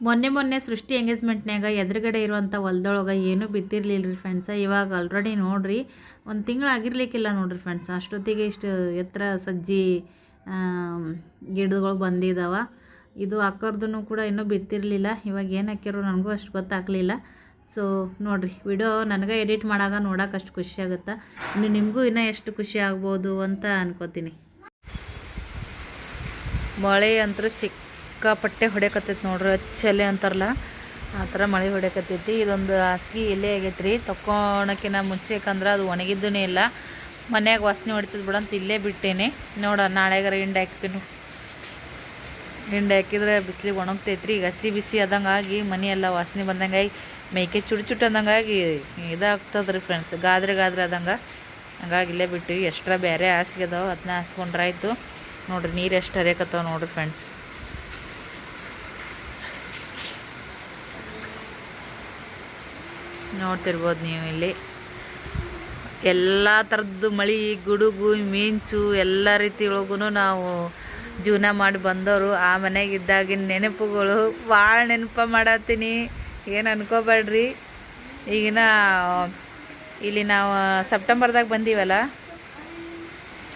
ಮೊನ್ನೆ ಮೊನ್ನೆ ಸೃಷ್ಟಿ ಎಂಗೇಜ್ಮೆಂಟ್ನ್ಯಾಗ ಎದುರುಗಡೆ ಇರುವಂಥ ಹೊಲ್ದೊಳಗೆ ಏನೂ ಬಿದ್ದಿರಲಿಲ್ಲ ರೀ ಫ್ರೆಂಡ್ಸ ಇವಾಗ ಆಲ್ರೆಡಿ ನೋಡಿರಿ, ಒಂದು ತಿಂಗಳು ಆಗಿರ್ಲಿಕ್ಕಿಲ್ಲ ನೋಡಿರಿ ಫ್ರೆಂಡ್ಸ್ ಅಷ್ಟೊತ್ತಿಗೆ ಇಷ್ಟು ಎತ್ತರ ಸಜ್ಜಿ ಗಿಡಗಳು ಬಂದಿದ್ದಾವ ಇದು ಹಾಕೋರ್ದು ಕೂಡ ಇನ್ನೂ ಬಿತ್ತಿರಲಿಲ್ಲ. ಇವಾಗ ಏನು ಹಾಕಿರೋ ನನಗೂ ಅಷ್ಟು ಗೊತ್ತಾಗಲಿಲ್ಲ. ಸೊ ನೋಡಿರಿ ವಿಡಿಯೋ ನನಗೆ ಎಡಿಟ್ ಮಾಡಾಗ ನೋಡೋಕೆ ಅಷ್ಟು ಖುಷಿ ಆಗುತ್ತೆ? ಇನ್ನು ನಿಮಗೂ ಇನ್ನೂ ಎಷ್ಟು ಖುಷಿ ಆಗ್ಬೋದು ಅಂತ ಅನ್ಕೋತೀನಿ. ಮಳೆ ಅಂತೂ ಸಿಕ್ಕಾಪಟ್ಟೆ ಹೊಡೆಯಕತ್ತೈತಿ ನೋಡ್ರಿ ಅಚ್ಚಲೆ ಅಂತಾರಲ್ಲ, ಆ ಥರ ಮಳೆ ಹೊಡೆಯಕತ್ತೈತಿ. ಇದೊಂದು ಹಾಸಿಗೆ ಎಲೆ ಆಗೈತೆ ರೀ ತಕ್ಕೊಳಕಿನ ಮುಂಚೆಕಂದ್ರೆ ಅದು ಒಣಗಿದ್ದೂ ಇಲ್ಲ. ಮನ್ಯಾಗ ವಾಸನೆ ಹೊಡಿತದ ಬಿಡಂತ ಇಲ್ಲೇ ಬಿಟ್ಟೇನೆ. ನೋಡ, ನಾಳೆಗಾರ ಹಿಂಡಿ ಹಾಕಿನು ಹಿಂಡಿ ಹಾಕಿದ್ರೆ ಬಿಸಿಲಿಗೆ ಒಣಗ್ತೈತಿ ರೀ ಈಗ ಹಸಿ ಬಿಸಿ ಆದಂಗಾಗಿ ಮನೆ ಎಲ್ಲ ವಾಸನೆ ಬಂದಂಗಾಗಿ ಮೇಕೆ ಮೈಕೆ ಚುಟ್ಟು ಚುಟ್ಟು ಅಂದಂಗೆ ಆಗಿ ಇದಾಗ್ತದೆ ಫ್ರೆಂಡ್ಸ್ ಗಾದ್ರೆ ಗಾದ್ರೆ ಆದಂಗೆ. ಹಂಗಾಗಿ ಇಲ್ಲೇ ಬಿಟ್ಟು, ಎಷ್ಟರ ಬೇರೆ ಹಾಸಿಗೆ ಅದಾವೆ. ಅದನ್ನ ಹಾಸ್ಕೊಂಡ್ರಾಯ್ತು. ನೋಡ್ರಿ, ನೀರು ಎಷ್ಟು ಹರಿಯಕತ್ತಾವ ನೋಡ್ರಿ ಫ್ರೆಂಡ್ಸ್ ನೋಡ್ತಿರ್ಬೋದು ನೀವು ಇಲ್ಲಿ. ಎಲ್ಲ ಥರದ್ದು ಮಳೆ, ಗುಡುಗು, ಮಿಂಚು, ಎಲ್ಲ ರೀತಿ ಒಳಗೂ ನಾವು ಜೀವನ ಮಾಡಿ ಬಂದವರು ಆ ಮನೆಗೆ ಇದ್ದಾಗಿನ ನೆನಪುಗಳು ಭಾಳ ನೆನಪು ಮಾಡತ್ತೀನಿ. ಏನು ಅನ್ಕೋಬೇಡ್ರಿ. ಈಗಿನ, ಇಲ್ಲಿ ನಾವು ಸೆಪ್ಟೆಂಬರ್ದಾಗ ಬಂದೀವಲ್ಲ?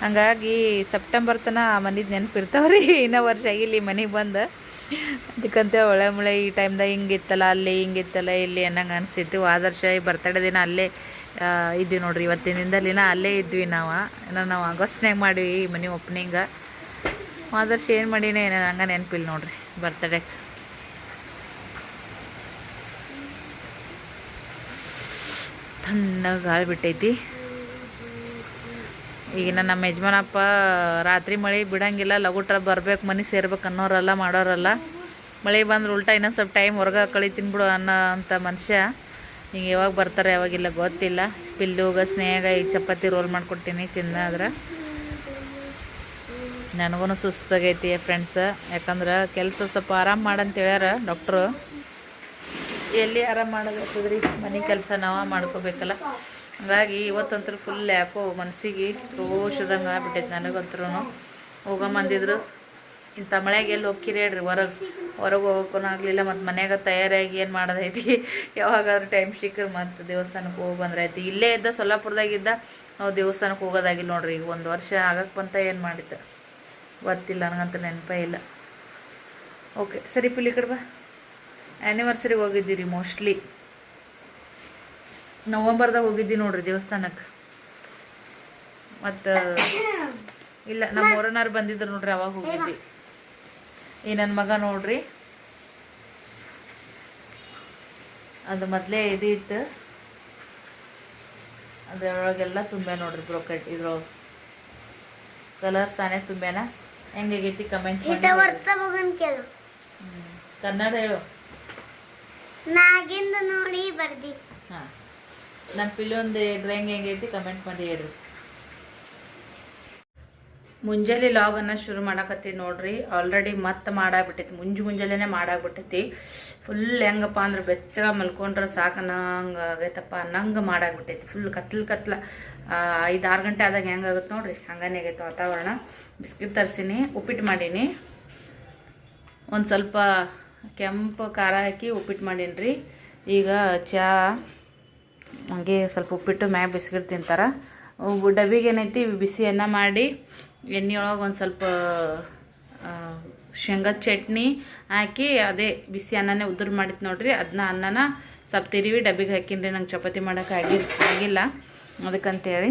ಹಂಗಾಗಿ ಸೆಪ್ಟೆಂಬರ್ ತನಕ ಆ ಮನೆದು ನೆನಪಿರ್ತಾವ್ರಿ. ಇನ್ನೂ ವರ್ಷ ಇಲ್ಲಿ ಮನೆಗೆ ಬಂದು. ಅದಕ್ಕಂತೆ ಒಳೆ ಮುಳೆ ಈ ಟೈಮ್ದಾಗ ಹಿಂಗಿತ್ತಲ್ಲ, ಅಲ್ಲಿ ಹಿಂಗಿತ್ತಲ್ಲ, ಇಲ್ಲಿ ಅನ್ನಂಗೆ ಅನಿಸ್ತಿತ್ತು ಆದರ್ಶ ಈ ಬರ್ತಡೇ ದಿನ ಅಲ್ಲೇ ಇದ್ವಿ ನೋಡ್ರಿ, ಇವತ್ತಿನ ದಿನದಲ್ಲಿನ ಅಲ್ಲೇ ಇದ್ವಿ ನಾವು. ನಾವು ಆಗಸ್ಟ್ನಾಗ ಮಾಡಿವಿ ಈ ಮನೆ ಓಪನಿಂಗ ಆದರ್ಶ ಏನು ಮಾಡೀನಿ ಏನೋ ನಂಗೆ ನೆನಪಿಲ್ಲ ನೋಡ್ರಿ, ಬರ್ತಡೇ. ತಣ್ಣಗೆ ಗಾಳಿ ಬಿಟ್ಟೈತಿ. ಈಗಿನ ನಮ್ಮ ಯಜಮಾನಪ್ಪ ರಾತ್ರಿ ಮಳೆ ಬಿಡಂಗಿಲ್ಲ ಲಗುಟ್ರ ಬರ್ಬೇಕು, ಮನೆ ಸೇರ್ಬೇಕು ಅನ್ನೋರಲ್ಲ ಮಾಡೋರಲ್ಲ. ಮಳೆ ಬಂದ್ರೆ ಉಲ್ಟಾ ಇನ್ನೊಂದು ಸ್ವಲ್ಪ ಟೈಮ್ ಹೊರಗೆ ಕಳಿತೀನಿ ಬಿಡು ಅನ್ನೋ ಅಂಥ ಮನುಷ್ಯ. ಹಿಂಗೆ ಯಾವಾಗ ಬರ್ತಾರೆ ಯಾವಾಗಿಲ್ಲ ಗೊತ್ತಿಲ್ಲ. ಪಿಲ್ಲುಗ ಸ್ನೇಹ ಈಗ ಚಪಾತಿ ರೋಲ್ ಮಾಡಿಕೊಡ್ತೀನಿ ತಿನ್ನಾದ್ರೆ ನನಗೂ ಸುಸ್ತಾಗೈತಿ ಫ್ರೆಂಡ್ಸ್ ಯಾಕಂದ್ರೆ ಕೆಲಸ ಸ್ವಲ್ಪ ಆರಾಮ್ ಮಾಡಂತ ಹೇಳ್ಯಾರ ಡಾಕ್ಟ್ರು ಎಲ್ಲಿ ಆರಾಮ್ ಮಾಡೋದಾಗ್ತದ್ರಿ ಮನೆ ಕೆಲಸ ನಾವ ಮಾಡ್ಕೋಬೇಕಲ್ಲ. ಹಂಗಾಗಿ ಇವತ್ತಂತೂ ಫುಲ್ ಯಾಕೋ ಮನಸ್ಸಿಗೆ ರೋಷದಂಗೆ ಆಗ್ಬಿಟ್ಟೈತೆ ನನಗಂತ್ರೂ ಹೋಗಂಬಂದಿದ್ರು, ಇಂಥ ಮಳೆಗೆ ಎಲ್ಲಿ ಹೋಗ್ಕಿರಿ ಹೇಳ್ರಿ, ಹೊರಗೆ ಹೊರಗೆ ಹೋಗೋಕ್ಕೂ ಆಗಲಿಲ್ಲ, ಮತ್ತು ಮನ್ಯಾಗ ತಯಾರಾಗಿ ಏನು ಮಾಡೋದೈತಿ? ಯಾವಾಗಾದ್ರೂ ಟೈಮ್ ಸಿಕ್ಕರೆ ಮತ್ತು ದೇವಸ್ಥಾನಕ್ಕೆ ಹೋಗಿ ಬಂದ್ರೈತಿ ಇಲ್ಲೇ ಇದ್ದ ಸೊಲ್ಲಾಪುರದಾಗಿದ್ದ ನಾವು ದೇವಸ್ಥಾನಕ್ಕೆ ಹೋಗೋದಾಗಿಲ್ಲ ನೋಡ್ರಿ, ಈಗ ಒಂದು ವರ್ಷ ಆಗಕ್ಕೆ ಬಂತ ಏನು ಮಾಡಿತ್ತು ಗೊತ್ತಿಲ್ಲ, ನನಗಂತೂ ನೆನಪೇ ಇಲ್ಲ. ಓಕೆ ಸರಿ ಕಡೆ ಬಾ. ಆ್ಯನಿವರ್ಸರಿಗೆ ಹೋಗಿದ್ದೀವಿ ಮೋಸ್ಟ್ಲಿ ನವಂಬರ್ದಾಗ ಹೋಗಿದ್ವಿ ನೋಡ್ರಿ ದೇವಸ್ಥಾನಕ್ಕೆ ಮತ್ತು ಇಲ್ಲ ನಮ್ಮ ಊರನಾರು ಬಂದಿದ್ರು ನೋಡ್ರಿ ಅವಾಗ ಹೋಗಿದ್ವಿ. ಈ ನನ್ನ ಮಗ ನೋಡ್ರಿ. ಅದು ಮೊದಲೇ ಇದು ಇತ್ತು. ಅದರೊಳಗೆಲ್ಲ ತುಂಬ ನೋಡ್ರಿ ಬ್ರೋಕೆಟ್ ಇದ್ರೊಳಗೆ ಕಲರ್ಸ್ ತಾನೇ ತುಂಬ್ಯಾನ ಹೆಂಗಾಗೈತಿ ಕಮೆಂಟ್ ಕನ್ನಡ ಹೇಳು. ನಾಗಿಂದ ನೋಡಿ ಬರ್ದಿ. ಹಾಂ. ನಮ್ಮ ಪಿಲ್ಲೊಂದು ಡ್ರಾಯಿಂಗ್ ಹೆಂಗೈತಿ ಕಮೆಂಟ್ ಮಾಡಿ ಹೇಳ್ರಿ. ಮುಂಜಾನೆ ಲಾಗನ್ನು ಶುರು ಮಾಡಾಕತ್ತೀವಿ ನೋಡ್ರಿ. ಆಲ್ರೆಡಿ ಮತ್ತೆ ಮಾಡಾಗ್ಬಿಟ್ಟೈತಿ. ಮುಂಜು ಮುಂಜಾನೆ ಮಾಡಾಗ್ಬಿಟ್ಟೈತಿ. ಫುಲ್ ಹೆಂಗಪ್ಪ ಅಂದ್ರೆ ಬೆಚ್ಚಗ ಮಲ್ಕೊಂಡ್ರೆ ಸಾಕು ನಂಗೆ ಆಗೈತಪ್ಪ, ನಂಗೆ ಮಾಡಾಗ್ಬಿಟ್ಟೈತಿ. ಫುಲ್ ಕತ್ಲು ಕತ್ಲ. ಐದು ಆರು ಗಂಟೆ ಆದಾಗ ಹೆಂಗಾಗುತ್ತೆ ನೋಡ್ರಿ? ಹಂಗಾನೆ ಆಗೈತೆ ವಾತಾವರಣ. ಬಿಸ್ಕಿಟ್ ತರಿಸೀನಿ ಉಪ್ಪಿಟ್ಟು ಮಾಡೀನಿ. ಒಂದು ಸ್ವಲ್ಪ ಕೆಂಪು ಖಾರ ಹಾಕಿ ಉಪ್ಪಿಟ್ಟು ಮಾಡೀನಿ ರೀ ಈಗ ಚಹಾ ಹಂಗೆ ಸ್ವಲ್ಪ ಉಪ್ಪಿಟ್ಟು ಮ್ಯಾಗ ಬಿಸ್ಕಿಟ್ ತಿಂತಾರೆ. ಡಬ್ಬಿಗೆ ಏನೈತಿ? ಬಿಸಿ ಅನ್ನ ಮಾಡಿ, ಎಣ್ಣೆಯೊಳಗೆ ಒಂದು ಸ್ವಲ್ಪ ಶೇಂಗದ ಚಟ್ನಿ ಹಾಕಿ ಅದೇ ಬಿಸಿ ಅನ್ನನೇ ಉದುರು ಮಾಡಿತ್ತು ನೋಡ್ರಿ. ಅದನ್ನ ಅನ್ನನ ಸ್ವಲ್ಪ ತಿರುವಿ ಡಬ್ಬಿಗೆ ಹಾಕಿನ್ರಿ, ನಂಗೆ ಚಪಾತಿ ಮಾಡೋಕೆ ಆಗಿ, ಆಗಿಲ್ಲ. ಅದಕ್ಕಂತೇಳಿ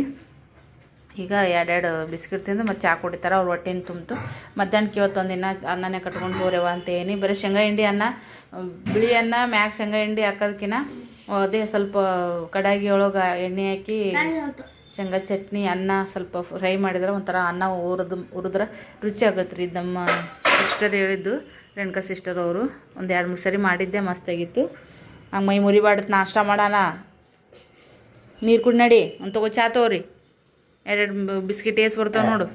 ಈಗ ಎರಡೆರಡು ಬಿಸ್ಕಿಟ್ ತಿಂದು ಮತ್ತು ಚಾ ಕುಡಿತಾರೆ, ಅವ್ರು ಹೊಟ್ಟೆನ ತುಂಬಿತು. ಮಧ್ಯಾಹ್ನಕ್ಕೆ ಇವತ್ತೊಂದು ದಿನ ಅನ್ನನೇ ಕಟ್ಕೊಂಡು ಹೋರೆವ ಅಂತ ಏನಿ ಬರೀ ಶೇಂಗಾ ಹಿಂಡಿ ಅನ್ನ, ಬಿಳಿ ಅನ್ನ, ಮ್ಯಾಗ ಶೇಂಗಾ ಹಿಂಡಿ ಹಾಕೋದಕ್ಕಿಂತ ಅದೇ ಸ್ವಲ್ಪ ಕಡಾಗಿ ಒಳಗೆ ಎಣ್ಣೆ ಹಾಕಿ ಶೇಂಗಾ ಚಟ್ನಿ ಅನ್ನ ಸ್ವಲ್ಪ ಫ್ರೈ ಮಾಡಿದ್ರೆ ಒಂಥರ ಅನ್ನ ಉರಿದು ಹುರಿದ್ರೆ ರುಚಿ ಆಗುತ್ತೆ ರೀ ನಮ್ಮ ಸಿಸ್ಟರ್ ಹೇಳಿದ್ದು ರೇಣುಕಾ ಸಿಸ್ಟರ್ ಅವರು. ಒಂದು ಎರಡು ಮೂರು ಸರಿ ಮಾಡಿದ್ದೆ ಮಸ್ತಾಗಿತ್ತು ಹಂಗೆ ಮೈ ಮುರಿ ಮುರಿಬಾರ್ದು ನಾಷ್ಟ ಮಾಡೋಣ ನೀರು ಕುಡಿ ನಡಿ ಒಂದು ತಗೋ ಚಾ ತಗೋರಿ. ಎರಡೆರಡು ಬಿಸ್ಕಿಟ್ ಏಸ್ ಬರ್ತಾವೆ ನೋಡು.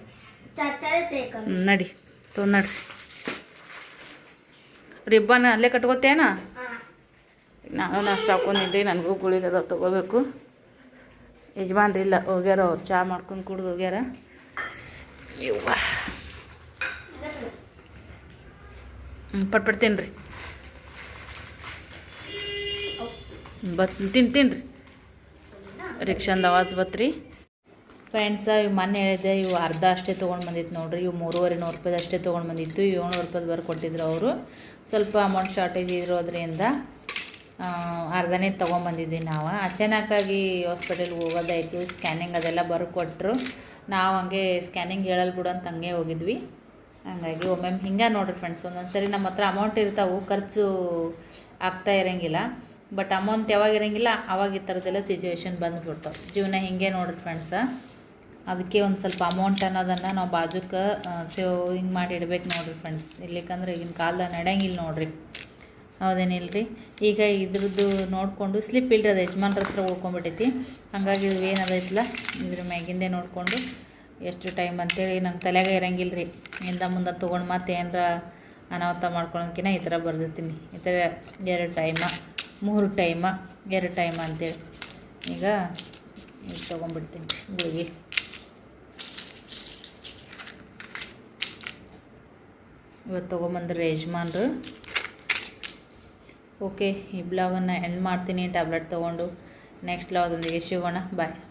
ನಡಿ ತೊಗೊಂಡು ನಡ್ರಿ. ರಿಬ್ಬನ್ ಅಲ್ಲೇ ಕಟ್ಕೋತೇನ? ನಾನು ನಾಷ್ಟ ಹಾಕೊಂಡಿದ್ದೆ, ನನಗೂ ಗುಳಿಗೆ ಅದಾವ, ತೊಗೋಬೇಕು. ಯಜಮಾನ್ರಿ ಇಲ್ಲ, ಹೋಗ್ಯಾರ, ಅವ್ರು ಚಾ ಮಾಡ್ಕೊಂಡು ಕುಡ್ದು ಹೋಗ್ಯಾರ. ಇವ್ವ ಪಟ್ ತಿನ್ರಿ. ಬತ್ ತಿನ್ ತಿನ್ರಿ. ರಿಕ್ಷಾಂದ ಆವಾಜ್ ಬತ್ರಿ. ಫ್ರೆಂಡ್ಸ, ಇವು ಮೊನ್ನೆ ಹೇಳಿದೆ ಇವು ಅರ್ಧ ಅಷ್ಟೇ ತೊಗೊಂಡು ಬಂದಿತ್ತು ನೋಡ್ರಿ, ಇವು ಮೂರುವರೆ ನೂರು ರೂಪಾಯ್ದು ಅಷ್ಟೇ ತೊಗೊಂಡು ಬಂದಿತ್ತು ಏಳ್ನೂರು ರೂಪಾಯ್ದು ಬರ್ಕೊಟ್ಟಿದ್ರು ಅವರು. ಸ್ವಲ್ಪ ಅಮೌಂಟ್ ಶಾರ್ಟೇಜ್ ಇರೋದ್ರಿಂದ ಅರ್ಧನೇ ತೊಗೊಂಬಂದಿದ್ವಿ ನಾವು. ಅಚಾನಕ್ಕಾಗಿ ಹಾಸ್ಪಿಟಲ್ಗೆ ಹೋಗೋದಾಯಿತು ಸ್ಕ್ಯಾನಿಂಗ್ ಅದೆಲ್ಲ ಬರ್ಕೊಟ್ರು. ನಾವು ಹಂಗೆ ಸ್ಕ್ಯಾನಿಂಗ್ ಹೇಳಲ್ ಬಿಡು ಅಂತ ಹಂಗೆ ಹೋಗಿದ್ವಿ. ಹಂಗಾಗಿ ಒಮ್ಮೊಮ್ಮೆ ಹಿಂಗೆ ನೋಡ್ರಿ ಫ್ರೆಂಡ್ಸ್ ಒಂದೊಂದು ಸರಿ ನಮ್ಮ ಹತ್ರ ಅಮೌಂಟ್ ಇರ್ತಾವೆ. ಖರ್ಚು ಆಗ್ತಾ ಇರೋಂಗಿಲ್ಲ. ಬಟ್ ಅಮೌಂಟ್ ಯಾವಾಗ ಇರೋಂಗಿಲ್ಲ ಆವಾಗ ಈ ಥರದ್ದೆಲ್ಲ ಸಿಚುವೇಶನ್ ಬಂದುಬಿಡ್ತಾವೆ ಜೀವನ ಹಿಂಗೆ ನೋಡ್ರಿ ಫ್ರೆಂಡ್ಸ ಅದಕ್ಕೆ ಒಂದು ಸ್ವಲ್ಪ ಅಮೌಂಟ್ ಅನ್ನೋದನ್ನು ನಾವು ಬಾಜುಕ್ಕೆ ಸೇವಿಂಗ್ ಮಾಡಿ ಇಡ್ಬೇಕು ನೋಡ್ರಿ ಫ್ರೆಂಡ್ಸ್ ಇಲ್ಲಿಕಂದ್ರೆ ಈಗಿನ ಕಾಲದ ನಡೆಯಂಗಿಲ್ಲ ನೋಡ್ರಿ. ಹೌದೇನಿಲ್ರಿ? ಈಗ ಇದ್ರದ್ದು ನೋಡಿಕೊಂಡು ಸ್ಲಿಪ್ ಇಲ್ರಿ ಅದು ಯಜಮಾನ್ರ ಹತ್ರ ಉಳ್ಕೊಂಬಿಟ್ಟೈತಿ ಹಾಗಾಗಿ ಇದು ಏನದೈತಲ್ಲ ಇದ್ರ ಮ್ಯಾಗಿಂದೇ ನೋಡಿಕೊಂಡು ಎಷ್ಟು ಟೈಮ್ ಅಂತೇಳಿ ನನ್ನ ತಲೆಗೆ ಇರಂಗಿಲ್ಲ ರೀ ಇಂದ ಮುಂದೆ ತೊಗೊಂಡು ಮತ್ತೆ ಏನರ ಅನಾಹುತ ಮಾಡ್ಕೊಳೋಕಿನ ಈ ಥರ ಬರ್ದಿರ್ತೀನಿ. ಈ ಥರ ಎರಡು ಟೈಮ ಮೂರು ಟೈಮ ಎರಡು ಟೈಮ ಅಂತೇಳಿ. ಈಗ ಇದು ತೊಗೊಂಡ್ಬಿಡ್ತೀನಿ ಗುಳಿಗೆ. ಇವತ್ತು ತೊಗೊಂಬಂದ್ರೆ ಯಜಮಾನ್ರು. ಓಕೆ ಈ ಬ್ಲಾಗನ್ನು ಎಂಡ್ ಮಾಡ್ತೀನಿ ಟ್ಯಾಬ್ಲೆಟ್ ತೊಗೊಂಡು. ನೆಕ್ಸ್ಟ್ ಬ್ಲಾಗದೊಂದಿಗೆ ಸಿಗೋಣ ಬಾಯ್